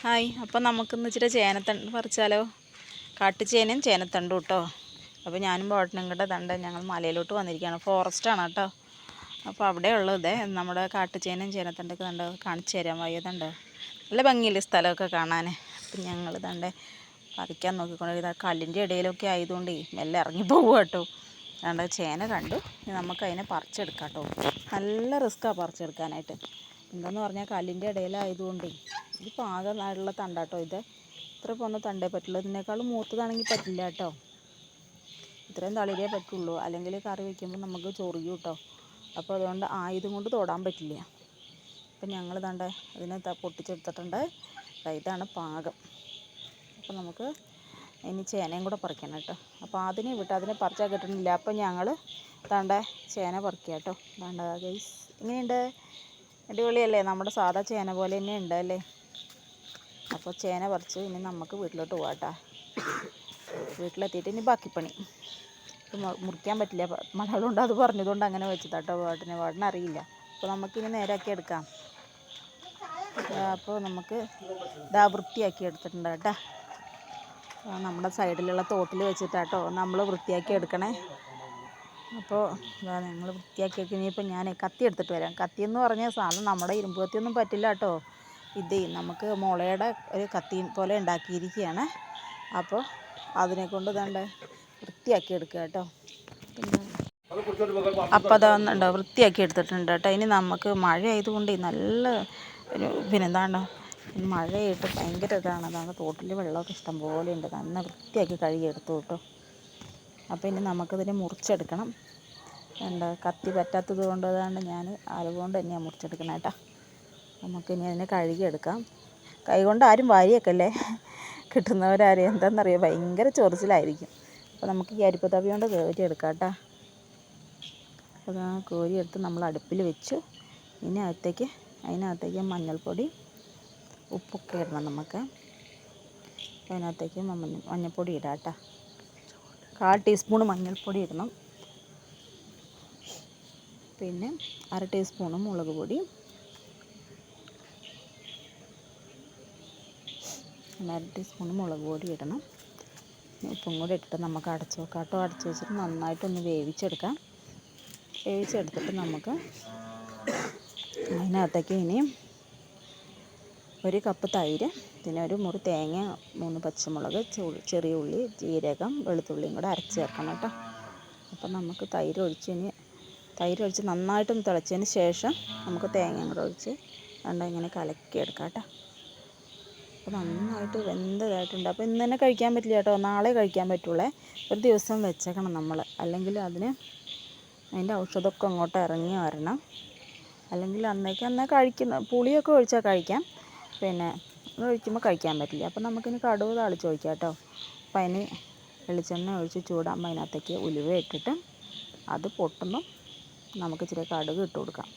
Hi അപ്പോൾ നമുക്കിന്ന് ഇച്ചിരി ചേനത്തണ്ട് പറിച്ചാലോ? കാട്ടുചേനയും ചേനത്തണ്ടും കേട്ടോ. അപ്പോൾ ഞാനും ബോട്ടനും കൂടെ തണ്ട് ഞങ്ങൾ മലയിലോട്ട് വന്നിരിക്കുകയാണ്. ഫോറസ്റ്റാണ് കേട്ടോ. അപ്പോൾ അവിടെ ഉള്ളത് നമ്മുടെ കാട്ടുചേനയും ചേനത്തണ്ടൊക്കെ തണ്ട് കാണിച്ചു തരാൻ വയ്യതുണ്ടോ നല്ല ഭംഗിയില്ല സ്ഥലമൊക്കെ കാണാൻ അപ്പം ഞങ്ങൾ തണ്ട് പറിക്കാൻ നോക്കിക്കൊണ്ട് ഇതാ കല്ലിന്റെ ഇടയിലൊക്കെ ആയതുകൊണ്ട് മെല്ലെ ഇറങ്ങി പോകും കേട്ടോ. അതുകൊണ്ട് ചേന കണ്ടു. നമുക്കതിനെ പറിച്ചെടുക്കാം കേട്ടോ. നല്ല റിസ്ക്കാണ് പറിച്ചെടുക്കാനായിട്ട്. എന്തെന്ന് പറഞ്ഞാൽ കല്ലിന്റെ ഇടയിലായതുകൊണ്ട് ഇത് പാകമുള്ള തണ്ടാട്ടോ ഇത്. ഇത്ര പോന്ന തണ്ടേ പറ്റുള്ളൂ. ഇതിനേക്കാളും മൂത്തതാണെങ്കിൽ പറ്റില്ല കേട്ടോ. ഇത്രയും തളിരേ പറ്റുള്ളൂ. അല്ലെങ്കിൽ കറി വയ്ക്കുമ്പോൾ നമുക്ക് ചൊറിയും കേട്ടോ. അപ്പോൾ അതുകൊണ്ട് ആയുധം കൊണ്ട് തൊടാൻ പറ്റില്ല. അപ്പം ഞങ്ങൾ തണ്ട അതിനെ പൊട്ടിച്ചെടുത്തിട്ടുണ്ട്. ഇതാണ് പാകം. അപ്പോൾ നമുക്ക് ഇനി ചേനയും കൂടെ പറിക്കണം കേട്ടോ. അപ്പോൾ അതിനെ വിട്ട് അതിനെ പറിച്ചാൽ കിട്ടണില്ല അപ്പോൾ ഞങ്ങൾ തണ്ട ചേന പറിക്കുക കേട്ടോ. തണ്ട ഗൈസ് എങ്ങനെയുണ്ട് അടിപൊളിയല്ലേ? നമ്മുടെ സാധാ ചേന പോലെ തന്നെ ഉണ്ട് അല്ലേ? അപ്പോൾ ചേന പറിച്ച് ഇനി നമുക്ക് വീട്ടിലോട്ട് പോകാം വീട്ടിലെത്തിയിട്ട് ഇനി ബാക്കി പണി മുറിക്കാൻ പറ്റില്ല. മഴകളുണ്ട് അത് പറഞ്ഞതുകൊണ്ട് അങ്ങനെ വെച്ചതാട്ടോ വാട്ടിനെ. അറിയില്ല. അപ്പോൾ നമുക്കിനി നേരാക്കി എടുക്കാം. അപ്പോൾ നമുക്ക് ഇതാ വൃത്തിയാക്കി എടുത്തിട്ടുണ്ട് കേട്ടോ. നമ്മുടെ സൈഡിലുള്ള തോട്ടിൽ വെച്ചിട്ടാട്ടോ നമ്മൾ വൃത്തിയാക്കി എടുക്കണേ. അപ്പോൾ ഇതാ ഞങ്ങൾ വൃത്തിയാക്കി ഇനിയിപ്പോൾ ഞാൻ കത്തി എടുത്തിട്ട് വരാം. കത്തി എന്ന് പറഞ്ഞ സാധനം നമ്മുടെ ഇരുമ്പ് കത്തിയൊന്നും പറ്റില്ല കേട്ടോ. ഇത് നമുക്ക് മുളയുടെ ഒരു കത്തി പോലെ ഉണ്ടാക്കിയിരിക്കുകയാണ്. അപ്പോൾ അതിനെ കൊണ്ട് ദാണ്ട് വൃത്തിയാക്കി എടുക്കുക കേട്ടോ. അപ്പോൾ അതാന്നുണ്ടോ വൃത്തിയാക്കി എടുത്തിട്ടുണ്ട് കേട്ടോ. ഇനി നമുക്ക് മഴ ആയതുകൊണ്ട് നല്ല ഒരു പിന്നെ എന്താണ്ടോ മഴയായിട്ട് ഭയങ്കര ഇതാണ്. അതാണ് തോട്ടിൽ വെള്ളമൊക്കെ ഇഷ്ടം പോലെ ഉണ്ട്. നന്ന വൃത്തിയാക്കി കഴുകി എടുത്തു കേട്ടോ. അപ്പോൾ ഇനി നമുക്കിതിനെ മുറിച്ചെടുക്കണം. എന്താ കത്തി പറ്റാത്തത് കൊണ്ട് അതാണ് ഞാൻ അതുകൊണ്ട് തന്നെയാണ് മുറിച്ചെടുക്കണം കേട്ടോ. നമുക്കിനി അതിനെ കഴുകിയെടുക്കാം. കൈ കൊണ്ട് ആരും വാരിയേക്കല്ലേ? കിട്ടുന്നവരാരും? എന്താണെന്നറിയോ ഭയങ്കര ചൊറിച്ചിലായിരിക്കും. അപ്പോൾ നമുക്ക് ഈ അരിപ്പ് തവി കൊണ്ട് കോരിയെടുക്കാം കേട്ടോ. അപ്പോൾ കോരിയെടുത്ത് നമ്മൾ അടുപ്പിൽ വെച്ച്. ഇനി അകത്തേക്ക് അതിനകത്തേക്ക് മഞ്ഞൾപ്പൊടി ഉപ്പൊക്കെ ഇടണം നമുക്ക്. അതിനകത്തേക്ക് മഞ്ഞ മഞ്ഞൾപ്പൊടി ഇടാം കേട്ടോ. കാൽ ടീസ്പൂൺ മഞ്ഞൾപ്പൊടി ഇടണം. പിന്നെ അര ടീസ്പൂണ് മുളക് പൊടി. അര ടീസ്പൂൺ മുളക് പൊടി ഇടണം. ഉപ്പും കൂടി ഇട്ടിട്ട് നമുക്ക് അടച്ചു വെക്കാം കേട്ടോ. അടച്ചു വെച്ചിട്ട് നന്നായിട്ടൊന്ന് വേവിച്ചെടുക്കാം. വേവിച്ചെടുത്തിട്ട് നമുക്ക് അതിനകത്തേക്ക് ഇനി ഒരു കപ്പ് തൈര് പിന്നെ ഒരു മുറി തേങ്ങ മൂന്ന് പച്ചമുളക് ചെറിയ ഉള്ളി ജീരകം വെളുത്തുള്ളിയും കൂടെ അരച്ച് ചേർക്കണം കേട്ടോ. അപ്പം നമുക്ക് തൈര് ഒഴിച്ച് ഇനി തൈര് ഒഴിച്ച് നന്നായിട്ടൊന്ന് തിളച്ചതിന് ശേഷം നമുക്ക് തേങ്ങയും കൂടെ ഒഴിച്ച് കണ്ട ഇങ്ങനെ കലക്കിയെടുക്കാം കേട്ടോ. അപ്പോൾ നന്നായിട്ട് വെന്തതായിട്ടുണ്ട്. അപ്പോൾ ഇന്ന് തന്നെ കഴിക്കാൻ പറ്റില്ല കേട്ടോ. നാളെ കഴിക്കാൻ പറ്റുള്ളേ. ഒരു ദിവസം വെച്ചേക്കണം നമ്മൾ അല്ലെങ്കിൽ അതിന് അതിന്റെ ഔഷധമൊക്കെ അങ്ങോട്ട് ഇറങ്ങി വരണം. അല്ലെങ്കിൽ അന്നേക്ക് അന്നേ കഴിക്കുന്ന പുളിയൊക്കെ ഒഴിച്ചാൽ കഴിക്കാം. പിന്നെ ഒഴിക്കുമ്പോൾ കഴിക്കാൻ പറ്റില്ല. അപ്പോൾ നമുക്കിനി കടുവ് താളിച്ച് ഒഴിക്കാം കേട്ടോ. അപ്പോൾ അതിന് വെളിച്ചെണ്ണ ഒഴിച്ച് ചൂടാകുമ്പോൾ അതിനകത്തേക്ക് ഉലുവ ഇട്ടിട്ട് അത് പൊട്ടുമ്പം നമുക്ക് ഇച്ചിരി കടുക് ഇട്ട് കൊടുക്കാം.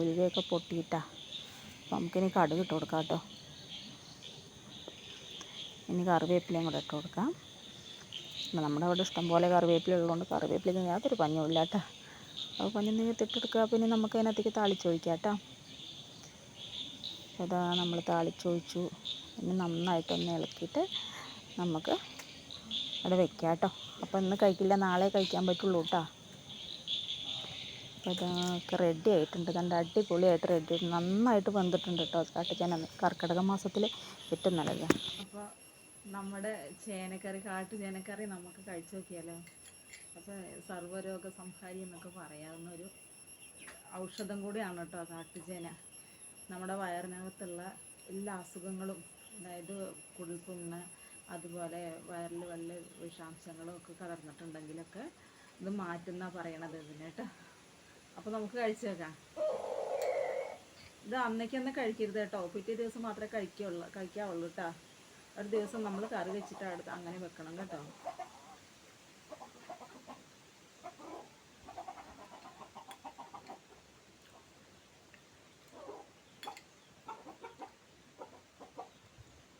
ഉലുവയൊക്കെ പൊട്ടിയിട്ടാ. അപ്പോൾ നമുക്കിനി കടുക് ഇട്ട് കൊടുക്കാം കേട്ടോ. ഇനി കറിവേപ്പിലയും കൂടെ ഇട്ട് കൊടുക്കാം. നമ്മുടെ അവിടെ ഇഷ്ടം പോലെ കറിവേപ്പില ഉള്ളതുകൊണ്ട് കറിവേപ്പിലയ്ക്ക് യാതൊരു പഞ്ഞുമില്ല കേട്ടോ. അപ്പോൾ പഞ്ഞം നീങ്ങി ഇട്ടെടുക്കുക പിന്നെ നമുക്ക് അതിനകത്തേക്ക് താളിച്ചൊഴിക്കാം കേട്ടോ. അതാ നമ്മൾ താളിച്ചൊഴിച്ചു. ഇനി നന്നായിട്ടൊന്ന് ഇളക്കിയിട്ട് നമുക്ക് അവിടെ വെക്കാം കേട്ടോ. അപ്പോൾ ഇന്ന് കഴിക്കില്ല. നാളെ കഴിക്കാൻ പറ്റുള്ളൂ കേട്ടോ. അപ്പോൾ ഇതൊക്കെ റെഡി ആയിട്ടുണ്ട്. കണ്ട അടിപൊളിയായിട്ട് റെഡി നന്നായിട്ട് വെന്തിട്ടുണ്ട് കേട്ടോ കാട്ടുചേന കർക്കിടക മാസത്തിൽ നല്ലത്. അപ്പോൾ നമ്മുടെ ചേനക്കറി കാട്ടു ചേനക്കറി നമുക്ക് കഴിച്ചു നോക്കിയാലോ? അപ്പോൾ സർവരോഗ സംഹാരി എന്നൊക്കെ പറയാവുന്ന ഒരു ഔഷധം കൂടിയാണ് കേട്ടോ കാട്ടുചേന നമ്മുടെ വയറിനകത്തുള്ള എല്ലാ അസുഖങ്ങളും അതായത് കുഴിപ്പുണ്ണ് അതുപോലെ വയറിൽ വല്ല വിഷാംശങ്ങളും ഒക്കെ കലർന്നിട്ടുണ്ടെങ്കിലൊക്കെ ഇത് മാറ്റുന്ന പറയണത് ഇതിന് അപ്പോൾ നമുക്ക് കഴിച്ചു നോക്കാം. ഇത് അന്നേക്കന്നെ കഴിക്കരുത് കേട്ടോ. പിറ്റേ ദിവസം മാത്രമേ കഴിക്കുള്ളൂ കഴിക്കാവുള്ളൂ കേട്ടോ ഒരു ദിവസം നമ്മൾ കറി വെച്ചിട്ട് അടുത്ത് അങ്ങനെ വെക്കണം കേട്ടോ.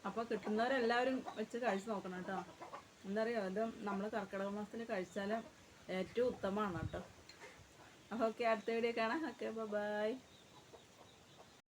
അപ്പോൾ കിട്ടുന്നവരെല്ലാവരും വെച്ച് കഴിച്ച് നോക്കണം കേട്ടോ എന്താ പറയുക ഇത് നമ്മൾ കർക്കിടക മാസത്തിൽ കഴിച്ചാൽ ഏറ്റവും ഉത്തമമാണ് കേട്ടോ ഓക്കെ അടുത്ത വീഡിയോ കാണാം. Okay bye